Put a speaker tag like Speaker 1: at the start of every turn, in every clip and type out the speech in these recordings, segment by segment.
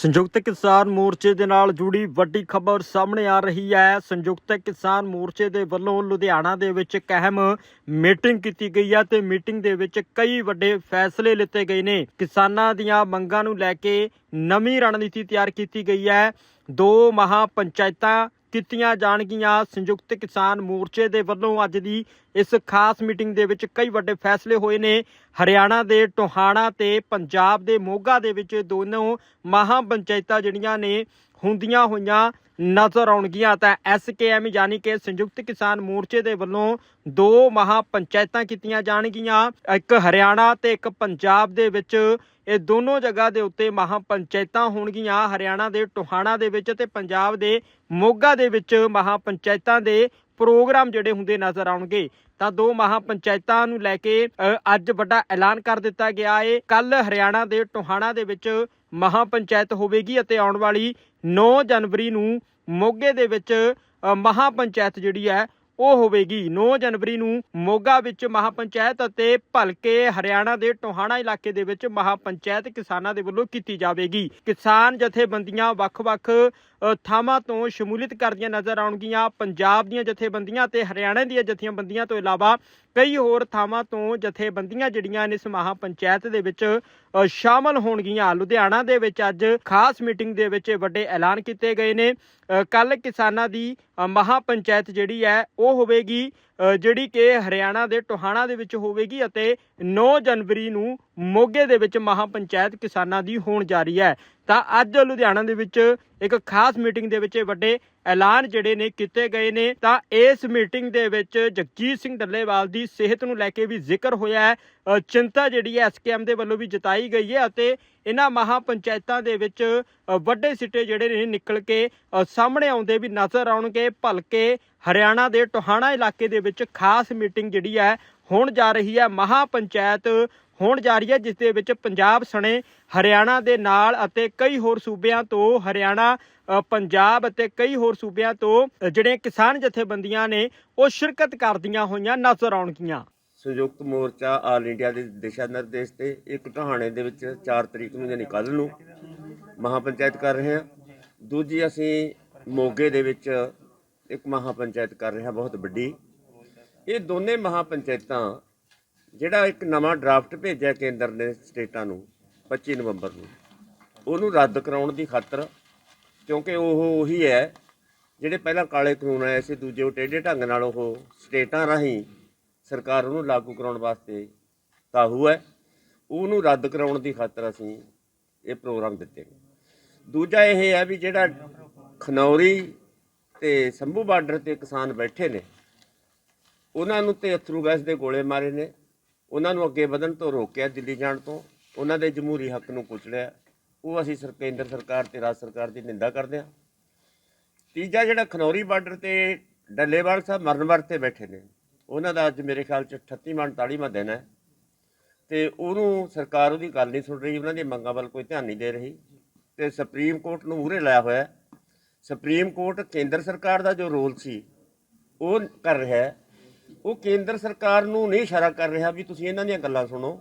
Speaker 1: ਸੰਯੁਕਤ ਕਿਸਾਨ ਮੋਰਚੇ ਦੇ ਨਾਲ ਜੁੜੀ ਵੱਡੀ ਖਬਰ ਸਾਹਮਣੇ ਆ ਰਹੀ ਹੈ। ਸੰਯੁਕਤ ਕਿਸਾਨ ਮੋਰਚੇ ਦੇ ਵੱਲੋਂ ਲੁਧਿਆਣਾ ਦੇ ਵਿੱਚ ਇੱਕ ਅਹਿਮ ਮੀਟਿੰਗ ਕੀਤੀ ਗਈ ਹੈ ਤੇ ਮੀਟਿੰਗ ਦੇ ਵਿੱਚ ਕਈ ਵੱਡੇ ਫੈਸਲੇ ਲਿੱਤੇ ਗਏ ਨੇ। ਕਿਸਾਨਾਂ ਦੀਆਂ ਮੰਗਾਂ ਨੂੰ ਲੈ ਕੇ ਨਵੀਂ ਰਣਨੀਤੀ ਤਿਆਰ ਕੀਤੀ ਗਈ ਹੈ। ਦੋ ਮਹਾ ਪੰਚਾਇਤਾਂ ਕੀਤੀਆਂ ਜਾਣਗੀਆਂ। ਸੰਯੁਕਤ ਕਿਸਾਨ ਮੋਰਚੇ ਦੇ ਵੱਲੋਂ ਅੱਜ ਦੀ ਇਸ ਖਾਸ ਮੀਟਿੰਗ ਦੇ ਵਿੱਚ ਕਈ ਵੱਡੇ ਫੈਸਲੇ ਹੋਏ ਨੇ। ਹਰਿਆਣਾ ਦੇ ਟੋਹਾਣਾ ਤੇ ਪੰਜਾਬ ਦੇ ਮੋਗਾ ਦੇ ਵਿੱਚ ਦੋਨੋਂ ਮਹਾ ਪੰਚਾਇਤਾਂ ਜਿਹੜੀਆਂ ਨੇ, ਹੁੰਦੀਆਂ ਹੋਈਆਂ ਨਜ਼ਰ ਆਉਣਗੀਆਂ। ਤਾਂ ਐਸਕੇਐਮ ਯਾਨੀ ਕਿ ਸੰਯੁਕਤ ਕਿਸਾਨ ਮੋਰਚੇ ਦੇ ਵੱਲੋਂ ਦੋ ਮਹਾ ਪੰਚਾਇਤਾਂ ਕੀਤੀਆਂ ਜਾਣਗੀਆਂ। ਇੱਕ ਹਰਿਆਣਾ ਤੇ ਇੱਕ ਪੰਜਾਬ ਦੇ ਵਿੱਚ ਇਹ ਦੋਨੋਂ ਜਗ੍ਹਾ ਦੇ ਉੱਤੇ ਮਹਾ ਪੰਚਾਇਤਾਂ ਹੋਣਗੀਆਂ। ਹਰਿਆਣਾ ਦੇ ਟੋਹਾਣਾ ਦੇ ਵਿੱਚ ਤੇ ਪੰਜਾਬ ਦੇ ਮੋਗਾ ਦੇ ਵਿੱਚ ਮਹਾ ਪੰਚਾਇਤਾਂ ਦੇ ਪ੍ਰੋਗਰਾਮ ਜਿਹੜੇ ਹੁੰਦੇ ਨਜ਼ਰ ਆਉਣਗੇ। ਤਾਂ ਦੋ ਮਹਾ ਪੰਚਾਇਤਾਂ ਨੂੰ ਲੈ ਕੇ ਅੱਜ ਵੱਡਾ ਐਲਾਨ ਕਰ ਦਿੱਤਾ ਗਿਆ ਏ। ਕੱਲ ਹਰਿਆਣਾ ਦੇ ਟੋਹਾਣਾ ਦੇ ਵਿੱਚ ਮਹਾ ਪੰਚਾਇਤ ਹੋਵੇਗੀ ਅਤੇ ਆਉਣ ਵਾਲੀ 9 ਜਨਵਰੀ ਨੂੰ ਮੋਗੇ ਦੇ ਵਿੱਚ ਅ, ਮਹਾ ਪੰਚਾਇਤ ਜਿਹੜੀ ਹੈ ਉਹ ਹੋਵੇਗੀ। 9 ਜਨਵਰੀ ਨੂੰ ਮੋਗਾ ਵਿੱਚ ਮਹਾ ਪੰਚਾਇਤ ਅਤੇ ਭਲਕੇ ਹਰਿਆਣਾ ਦੇ ਟੋਹਾਣਾ ਇਲਾਕੇ ਦੇ ਵਿੱਚ ਮਹਾ ਪੰਚਾਇਤ ਕਿਸਾਨਾਂ ਦੇ ਵੱਲੋਂ ਕੀਤੀ ਜਾਵੇਗੀ। ਕਿਸਾਨ ਜਥੇਬੰਦੀਆਂ ਵੱਖ-ਵੱਖ ਥਾਵਾਂ ਤੋਂ ਸ਼ਮੂਲੀਅਤ ਕਰਦੀਆਂ ਨਜ਼ਰ ਆਉਣਗੀਆਂ। ਪੰਜਾਬ ਦੀਆਂ ਜਥੇਬੰਦੀਆਂ ਤੇ ਹਰਿਆਣਾ ਦੀਆਂ ਜਥੇਬੰਦੀਆਂ ਤੋਂ ਇਲਾਵਾ ਕਈ ਹੋਰ ਥਾਵਾਂ ਤੋਂ ਜਥੇਬੰਦੀਆਂ ਜਿਹੜੀਆਂ ਨੇ ਇਸ ਮਹਾ ਪੰਚਾਇਤ ਦੇ ਵਿੱਚ ਸ਼ਾਮਲ ਹੋਣਗੀਆਂ। ਲੁਧਿਆਣਾ ਦੇ ਵਿੱਚ ਅੱਜ ਖਾਸ ਮੀਟਿੰਗ ਦੇ ਵਿੱਚ ਇਹ ਵੱਡੇ ਐਲਾਨ ਕੀਤੇ ਗਏ ਨੇ। ਕੱਲ ਕਿਸਾਨਾਂ ਦੀ ਅ, ਮਹਾ ਪੰਚਾਇਤ ਜਿਹੜੀ ਹੈ ਉਹ ਹੋਵੇਗੀ। ਜਿਹੜੀ ਕਿ ਹਰਿਆਣਾ ਦੇ ਟੋਹਾਣਾ ਦੇ ਵਿੱਚ ਹੋਵੇਗੀ ਅਤੇ 9 ਜਨਵਰੀ ਨੂੰ ਮੋਗੇ ਦੇ ਵਿੱਚ ਮਹਾ ਪੰਚਾਇਤ ਕਿਸਾਨਾਂ ਦੀ ਹੋਣ ਜਾ ਰਹੀ ਹੈ। ਤਾਂ ਅੱਜ ਲੁਧਿਆਣਾ ਦੇ ਵਿੱਚ ਇੱਕ ਖਾਸ ਮੀਟਿੰਗ ਦੇ ਵਿੱਚ ਇਹ ਵੱਡੇ ਐਲਾਨ ਜਿਹੜੇ ਨੇ ਕੀਤੇ ਗਏ ਨੇ। ਤਾਂ ਇਸ ਮੀਟਿੰਗ ਦੇ ਵਿੱਚ ਜਗਜੀਤ ਸਿੰਘ ਡੱਲੇਵਾਲ ਦੀ ਸਿਹਤ ਨੂੰ ਲੈ ਕੇ ਵੀ ਜ਼ਿਕਰ ਹੋਇਆ ਹੈ। ਚਿੰਤਾ ਜਿਹੜੀ ਹੈ ਐਸਕੇਐਮ ਦੇ ਵੱਲੋਂ ਵੀ ਜਤਾਈ ਗਈ ਹੈ ਅਤੇ ਇਹਨਾਂ ਮਹਾ ਪੰਚਾਇਤਾਂ ਦੇ ਵਿੱਚ ਵੱਡੇ ਸਿੱਟੇ ਜਿਹੜੇ ਨੇ ਨਿਕਲ ਕੇ ਸਾਹਮਣੇ ਆਉਂਦੇ ਵੀ ਨਜ਼ਰ ਆਉਣਗੇ, ਭਲਕੇ ਹਰਿਆਣਾ ਦੇ ਟੋਹਾਣਾ ਇਲਾਕੇ ਦੇ ਵਿੱਚ ਖਾਸ ਮੀਟਿੰਗ ਜਿਹੜੀ ਹੈ, ਹੋਣ ਜਾ ਰਹੀ ਹੈ ਮਹਾ ਪੰਚਾਇਤ ਹੋਣ ਜਾ ਰਹੀ ਹੈ, ਜਿਸ ਦੇ ਵਿੱਚ ਪੰਜਾਬ ਸਣੇ ਹਰਿਆਣਾ ਦੇ ਨਾਲ ਅਤੇ ਕਈ ਹੋਰ ਸੂਬਿਆਂ ਤੋਂ ਹਰਿਆਣਾ ਪੰਜਾਬ ਅਤੇ ਕਈ ਹੋਰ ਸੂਬਿਆਂ ਤੋਂ ਜਿਹੜੇ ਕਿਸਾਨ ਜਥੇਬੰਦੀਆਂ ਨੇ, ਉਹ ਸ਼ਿਰਕਤ ਕਰਦੀਆਂ ਹੋਈਆਂ ਨਜ਼ਰ ਆਉਣਗੀਆਂ।
Speaker 2: ਸੰਯੁਕਤ ਮੋਰਚਾ ਆਲ ਇੰਡੀਆ ਦੇ ਦਿਸ਼ਾ ਨਿਰਦੇਸ਼ ਤੇ ਇੱਕ ਟਹਾਣੇ ਦੇ ਵਿੱਚ 4 ਤਰੀਕ ਨੂੰ ਯਾਨੀ ਕੱਲ ਨੂੰ ਮਹਾ ਪੰਚਾਇਤ ਕਰ ਰਹੇ ਹਾਂ। ਦੂਜੀ ਅਸੀਂ ਮੋਗੇ ਦੇ ਵਿੱਚ ਇੱਕ ਮਹਾ ਪੰਚਾਇਤ ਕਰ ਰਿਹਾ ਬਹੁਤ ਵੱਡੀ। ਇਹ ਦੋਨੇ ਮਹਾ ਪੰਚਾਇਤਾਂ ਜਿਹੜਾ ਇੱਕ ਨਵਾਂ ਡਰਾਫਟ ਭੇਜਿਆ ਕੇਂਦਰ ਨੇ ਸਟੇਟਾਂ ਨੂੰ 25 ਨਵੰਬਰ ਨੂੰ, ਉਹਨੂੰ ਰੱਦ ਕਰਾਉਣ ਦੀ ਖਾਤਰ, ਕਿਉਂਕਿ ਉਹ ਉਹੀ ਹੈ, ਜਿਹੜੇ ਪਹਿਲਾਂ ਕਾਲੇ ਕਾਨੂੰਨ ਆਏ ਸੀ, ਦੂਜੇ ਉਹ ਟੇਢੇ ਢੰਗ ਨਾਲ ਉਹ ਸਟੇਟਾਂ ਰਾਹੀਂ ਸਰਕਾਰ ਉਹਨੂੰ ਲਾਗੂ ਕਰਾਉਣ ਵਾਸਤੇ ਤਾਹੂ ਹੈ, ਉਹਨੂੰ ਰੱਦ ਕਰਾਉਣ ਦੀ ਖਾਤਰ ਅਸੀਂ ਇਹ ਪ੍ਰੋਗਰਾਮ ਦਿੱਤੇ ਨੇ। ਦੂਜਾ ਇਹ ਹੈ ਵੀ ਜਿਹੜਾ ਖਨੌਰੀ ਤੇ ਸੰਭੂ ਬਾਰਡਰ ਤੇ ਕਿਸਾਨ ਬੈਠੇ ਨੇ। ਉਹਨਾਂ ਨੂੰ ਤੇ ਅਥਰੂ ਗੈਸ ਦੇ ਗੋਲੇ ਮਾਰੇ ਨੇ। ਉਹਨਾਂ ਨੂੰ ਅੱਗੇ ਵਧਣ ਤੋਂ ਰੋਕਿਆ ਦਿੱਲੀ ਜਾਣ ਤੋਂ। ਉਹਨਾਂ ਦੇ ਜਮਹੂਰੀ ਹੱਕ ਨੂੰ ਕੁਚਲਿਆ ਉਹ ਅਸੀਂ ਸਰ, ਕੇਂਦਰ ਸਰਕਾਰ ਤੇ ਰਾਜ ਸਰਕਾਰ ਦੀ ਨਿੰਦਾ ਕਰਦੇ ਹਾਂ। ਤੀਜਾ ਜਿਹੜਾ ਖਨੌਰੀ ਬਾਰਡਰ ਤੇ ਡੱਲੇਵਾਲ ਸਾਹਿਬ ਮਰਨ ਵਰਤ ਤੇ ਬੈਠੇ ਨੇ। ਉਹਨਾਂ ਦਾ ਅੱਜ ਮੇਰੇ ਖਿਆਲ ਚ 38 ਮਣ 40ਵਾਂ ਦਿਨ ਹੈ। ਤੇ ਉਹਨੂੰ ਸਰਕਾਰ ਉਹਦੀ ਗੱਲ ਨਹੀਂ ਸੁਣ ਰਹੀ। ਉਹਨਾਂ ਦੀਆਂ ਮੰਗਾਂ ਵੱਲ ਕੋਈ ਧਿਆਨ ਨਹੀਂ ਦੇ ਰਹੀ। ਤੇ ਸੁਪਰੀਮ ਕੋਰਟ ਨੂੰ ਮੂਹਰੇ ਲਾਇਆ ਹੋਇਆ ਸੁਪਰੀਮ ਕੋਰਟ ਕੇਂਦਰ ਸਰਕਾਰ ਦਾ ਜੋ ਰੋਲ ਸੀ, ਉਹ ਕਰ ਰਿਹਾ ਉਹ ਕੇਂਦਰ ਸਰਕਾਰ ਨੂੰ ਨਹੀਂ ਇਸ਼ਾਰਾ ਕਰ ਰਿਹਾ ਵੀ ਤੁਸੀਂ ਇਹਨਾਂ ਦੀਆਂ ਗੱਲਾਂ ਸੁਣੋ।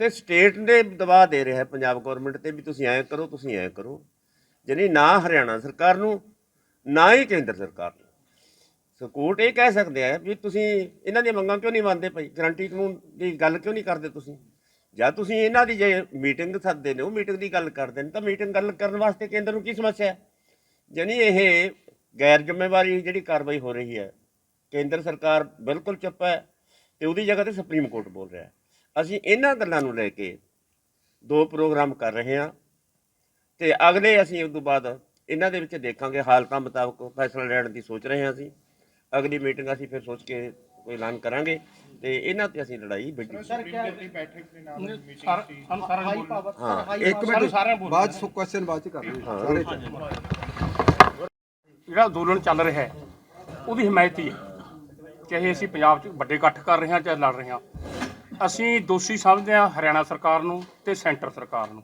Speaker 2: ਤੇ ਸਟੇਟ ਨੇ ਦਬਾਅ ਦੇ ਰਿਹਾ ਪੰਜਾਬ ਗਵਰਨਮੈਂਟ ਤੇ ਵੀ ਤੁਸੀਂ ਐਂ ਕਰੋ, ਤੁਸੀਂ ਐਂ ਕਰੋ। ਜਾਣੀ ਨਾ ਹਰਿਆਣਾ ਸਰਕਾਰ ਨੂੰ, ਨਾ ਹੀ ਕੇਂਦਰ ਸਰਕਾਰ ਨੂੰ। ਸੋ ਕੋਰਟ ਇਹ ਕਹਿ ਸਕਦੇ ਆ ਵੀ ਤੁਸੀਂ ਇਹਨਾਂ ਦੀਆਂ ਮੰਗਾਂ ਕਿਉਂ ਨਹੀਂ ਮੰਨਦੇ ਭਾਈ? ਗਰੰਟੀ ਕਾਨੂੰਨ ਦੀ ਗੱਲ ਕਿਉਂ ਨਹੀਂ ਕਰਦੇ ਤੁਸੀਂ? ਜਾਂ ਤੁਸੀਂ ਇਹਨਾਂ ਦੀ ਜੇ ਮੀਟਿੰਗ ਸੱਦਦੇ ਨੇ, ਉਹ ਮੀਟਿੰਗ ਦੀ ਗੱਲ ਕਰਦੇ ਨੇ, ਤਾਂ ਮੀਟਿੰਗ ਗੱਲ ਕਰਨ ਵਾਸਤੇ ਕੇਂਦਰ ਨੂੰ ਕੀ ਸਮੱਸਿਆ ਹੈ? ਜਾਣੀ ਇਹ ਗੈਰ ਜ਼ਿੰਮੇਵਾਰੀ ਜਿਹੜੀ ਕਾਰਵਾਈ ਹੋ ਰਹੀ ਹੈ ਕੇਂਦਰ ਸਰਕਾਰ ਬਿਲਕੁਲ ਚੁੱਪ ਹੈ ਤੇ ਉਹਦੀ ਜਗ੍ਹਾ ਤੇ ਸੁਪਰੀਮ ਕੋਰਟ ਬੋਲ ਰਿਹਾ ਹੈ। ਅਸੀਂ ਇਹਨਾਂ ਗੱਲਾਂ ਨੂੰ ਲੈ ਕੇ ਦੋ ਪ੍ਰੋਗਰਾਮ ਕਰ ਰਹੇ ਹਾਂ ਤੇ ਅਗਲੇ ਅਸੀਂ ਉਸ ਤੋਂ ਬਾਅਦ ਇਹਨਾਂ ਦੇ ਵਿੱਚ ਦੇਖਾਂਗੇ ਹਾਲਤਾਂ ਮੁਤਾਬਕ ਫੈਸਲਾ ਲੈਣ ਦੀ ਸੋਚ ਰਹੇ ਹਾਂ ਅਸੀਂ। ਅਗਲੀ ਮੀਟਿੰਗ ਅਸੀਂ ਫਿਰ ਸੋਚ ਕੇ ਕੋਈ ਐਲਾਨ ਕਰਾਂਗੇ ਤੇ ਇਹਨਾਂ ਤੇ ਅਸੀਂ ਲੜਾਈ ਵਿੱਢੀ ਹਾਂ ਇੱਕ ਮਿੰਟ।
Speaker 3: ਬਾਅਦ ਕੁਐਸਚਨ ਬਾਅਦ ਚ ਕਰ ਲਈ ਸਾਰੇ
Speaker 4: ਜਿਹੜਾ ਅੰਦੋਲਨ ਚੱਲ ਰਿਹਾ ਹੈ, ਉਹਦੀ ਹਮਾਇਤ ਹੀ। ਹੈ ਚਾਹੇ ਅਸੀਂ ਪੰਜਾਬ 'ਚ ਵੱਡੇ ਇਕੱਠ ਕਰ ਰਹੇ ਹਾਂ ਚਾਹੇ ਲੜ ਰਹੇ ਹਾਂ, ਅਸੀਂ ਦੋਸ਼ੀ ਸਮਝਦੇ ਹਾਂ ਹਰਿਆਣਾ ਸਰਕਾਰ ਨੂੰ ਤੇ ਸੈਂਟਰ ਸਰਕਾਰ ਨੂੰ।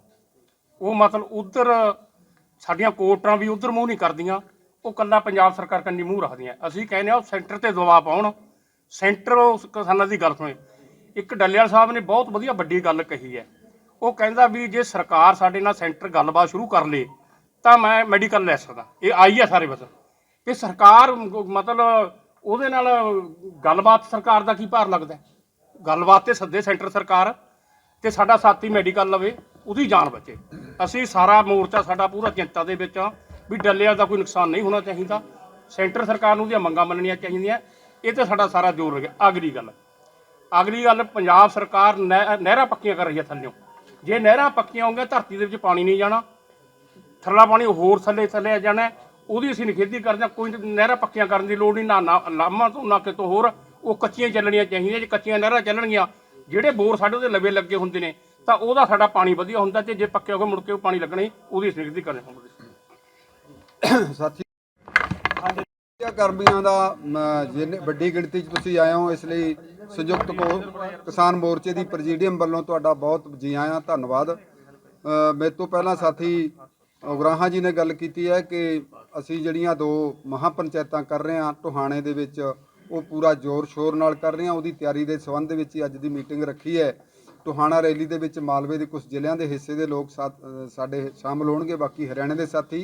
Speaker 4: ਉਹ ਮਤਲਬ ਉਧਰ ਸਾਡੀਆਂ ਕੋਰਟਾਂ ਵੀ ਉਧਰ ਮੂੰਹ ਨਹੀਂ ਕਰਦੀਆਂ, ਉਹ ਕੱਲਾ ਪੰਜਾਬ ਸਰਕਾਰ ਕੰਨੀ ਮੂੰਹ ਰੱਖਦੀਆਂ। ਅਸੀਂ ਕਹਿੰਦੇ ਆ ਉਹ ਸੈਂਟਰ ਤੇ ਦਬਾਅ ਪਾਉਣ। ਸੈਂਟਰ ਉਸ ਕਿਸਾਨਾਂ ਦੀ ਗੱਲ ਸੁਣੇ। ਇੱਕ ਡੱਲੇਵਾਲ ਸਾਹਿਬ ਨੇ ਬਹੁਤ ਵਧੀਆ ਵੱਡੀ ਗੱਲ ਕਹੀ ਹੈ। ਉਹ ਕਹਿੰਦਾ ਵੀ ਜੇ ਸਰਕਾਰ ਸਾਡੇ ਨਾਲ ਸੈਂਟਰ ਗੱਲਬਾਤ ਸ਼ੁਰੂ ਕਰ ਲੇ ਤਾਂ ਮੈਂ ਮੈਡੀਕਲ ਲੈ ਸਕਦਾ। ਇਹ ਆਈ ਆ ਸਾਰੇ ਬਸ। ਕਿ ਸਰਕਾਰ ਮਤਲਬ ਉਹਦੇ ਨਾਲ ਗੱਲਬਾਤ ਸਰਕਾਰ ਦਾ ਕੀ ਭਾਰ ਲੱਗਦਾ ਗੱਲਬਾਤ ਤੇ ਸੱਦੇ ਸੈਂਟਰ ਸਰਕਾਰ, ਤੇ ਸਾਡਾ ਸਾਥੀ ਮੈਡੀਕਲ ਲਵੇ, ਉਹਦੀ ਜਾਨ ਬਚੇ। ਅਸੀਂ ਸਾਰਾ ਮੋਰਚਾ, ਸਾਡਾ ਪੂਰਾ ਚਿੰਤਾ ਦੇ ਵਿੱਚ ਆ, ਵੀ ਡੱਲਿਆਂ ਦਾ ਕੋਈ ਨੁਕਸਾਨ ਨਹੀਂ ਹੋਣਾ ਚਾਹੀਦਾ। ਸੈਂਟਰ ਸਰਕਾਰ ਨੂੰ ਦੀਆਂ ਮੰਗਾਂ ਮੰਨਣੀਆਂ ਚਾਹੀਦੀਆਂ। ਇਹ ਤੇ ਸਾਡਾ ਸਾਰਾ ਜ਼ੋਰ ਲੱਗਿਆ ਅਗਲੀ ਗੱਲ। ਅਗਲੀ ਗੱਲ, ਪੰਜਾਬ ਸਰਕਾਰ ਨਹਿ- ਨਹਿਰਾਂ ਪੱਕੀਆਂ ਕਰ ਰਹੀ ਹੈ ਥੱਲਿਓਂ। ਜੇ ਨਹਿਰਾਂ ਪੱਕੀਆਂ ਹੋਣਗੀਆਂ, ਧਰਤੀ ਦੇ ਵਿੱਚ ਪਾਣੀ ਨਹੀਂ ਜਾਣਾ। ਥੱਲਾ ਪਾਣੀ ਹੋਰ ਥੱਲੇ ਥੱਲੇ ਜਾਣਾ ਹੈ। ਉਹਦੀ ਅਸੀਂ ਨਿਖੇਧੀ ਕਰਦੇ ਹਾਂ ਕੋਈ ਨਹਿਰਾਂ ਪੱਕੀਆਂ ਕਰਨ ਦੀ ਲੋੜ ਨਹੀਂ ਨਾ ਨਾ ਲਾਮਾ ਤੋਂ ਨਾ ਕਿਤੋਂ ਹੋਰ ਉਹ ਕੱਚੀਆਂ ਚੱਲਣੀਆਂ ਚਾਹੀਦੀਆਂ ਜੇ ਕੱਚੀਆਂ ਨਹਿਰਾਂ ਚੱਲਣਗੀਆਂ ਜਿਹੜੇ ਬੋਰ ਸਾਡੇ ਉਹਦੇ ਲਵੇ ਲੱਗੇ ਹੁੰਦੇ ਨੇ ਤਾਂ ਉਹਦਾ ਸਾਡਾ ਪਾਣੀ ਵਧੀਆ ਹੁੰਦਾ ਤੇ ਜੇ ਪੱਕੇ ਹੋ ਕੇ ਮੁੜ ਕੇ ਉਹ ਪਾਣੀ ਲੱਗਣਾ ਹੀ ਉਹਦੀ ਅਸੀਂ ਨਿਖੇਧੀ ਕਰਨੀ ਹੁੰਦੀ
Speaker 3: ਸਾਥੀ ਇਹ ਗਰਮੀਆਂ ਦਾ ਮ, ਜਿੰਨੇ ਵੱਡੀ ਗਿਣਤੀ 'ਚ ਤੁਸੀਂ ਆਏ ਹੋ ਇਸ ਲਈ ਸੰਯੁਕਤ ਕੋ ਕਿਸਾਨ ਮੋਰਚੇ ਦੀ ਪ੍ਰੈਜ਼ੀਡੀਅਮ ਵੱਲੋਂ ਤੁਹਾਡਾ ਬਹੁਤ ਜੀ ਆਇਆਂ ਧੰਨਵਾਦ ਅ, ਮੇਰੇ ਤੋਂ ਪਹਿਲਾਂ ਸਾਥੀ ਉਗਰਾਹਾਂ ਜੀ ਨੇ ਗੱਲ ਕੀਤੀ ਹੈ ਕਿ ਅਸੀਂ ਜਿਹੜੀਆਂ ਦੋ ਮਹਾ ਪੰਚਾਇਤਾਂ ਕਰ ਰਹੇ ਹਾਂ, ਟੋਹਾਣੇ ਦੇ ਵਿੱਚ ਉਹ ਪੂਰਾ ਜ਼ੋਰ ਸ਼ੋਰ ਨਾਲ ਕਰ ਰਹੇ ਹਾਂ ਉਹਦੀ ਤਿਆਰੀ ਦੇ ਸੰਬੰਧ ਵਿੱਚ ਹੀ ਅੱਜ ਦੀ ਮੀਟਿੰਗ ਰੱਖੀ ਹੈ। ਟੋਹਾਣਾ ਰੈਲੀ ਦੇ ਵਿੱਚ ਮਾਲਵੇ ਦੇ ਕੁਝ ਜ਼ਿਲ੍ਹਿਆਂ ਦੇ ਹਿੱਸੇ ਦੇ ਲੋਕ ਸਾਡੇ ਸ਼ਾਮਲ ਹੋਣਗੇ, ਬਾਕੀ ਹਰਿਆਣੇ ਦੇ ਸਾਥੀ।